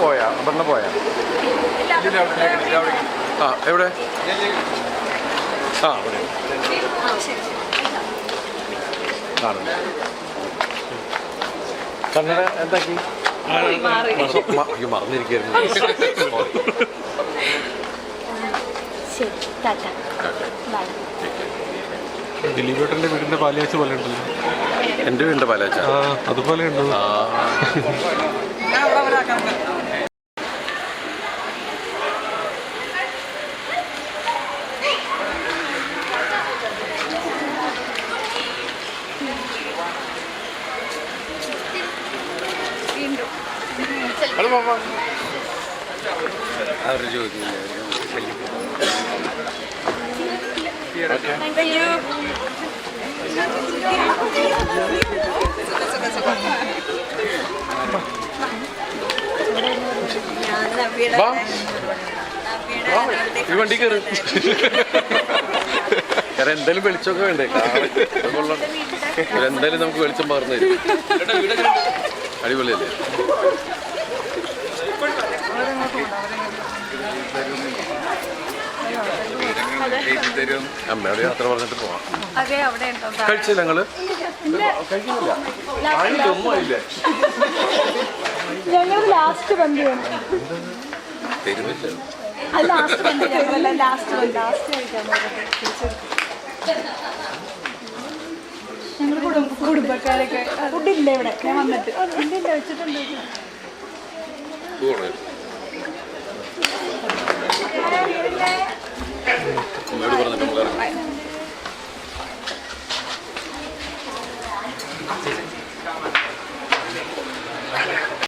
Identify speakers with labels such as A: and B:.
A: പോയാ പോയാ? ആ എവിടെ? ആ അവിടെ. കാണുന്നു. കന്നഡ എന്താക്കി? മറന്നിരിക്കുന്നു
B: ദിലീപേട്ടന്റെ വീടിന്റെ പാലിയാച്ച പോലെ ഉണ്ടല്ലോ.
A: എന്റെ വീടിന്റെ പാലാച്ച.
B: അതുപോലെ ഉണ്ട്
A: ആ. Hello mama. അവർ ചോദിക്കുന്നില്ല
C: താങ്ക് യു
A: വാ. വാ, ഈ വണ്ടി കയറി കാരണം എന്തായാലും വെളിച്ചമൊക്കെ വേണ്ടേ? എന്തായാലും നമുക്ക് വെളിച്ചം പകർന്നു തരും. അടിപൊളിയല്ലേ? അമ്മയോട് യാത്ര പറഞ്ഞിട്ട് പോവാം. കഴിച്ചില്ല ഞങ്ങൾ
C: ഞങ്ങൾ ലാസ്റ്റ് ബന്ധിയാണ് അത് ലാസ്റ്റ് ബന്ധു ഞങ്ങളല്ല ലാസ്റ്റ് ലാസ്റ്റ് കഴിക്കാൻ ഞങ്ങൾ കുടുംബ കുടുംബക്കാരൊക്കെ. ഫുഡില്ല ഇവിടെ. ഞാൻ വന്നിട്ട്. ഇല്ല വെച്ചിട്ടുണ്ട്?
A: 80, 60 Jahre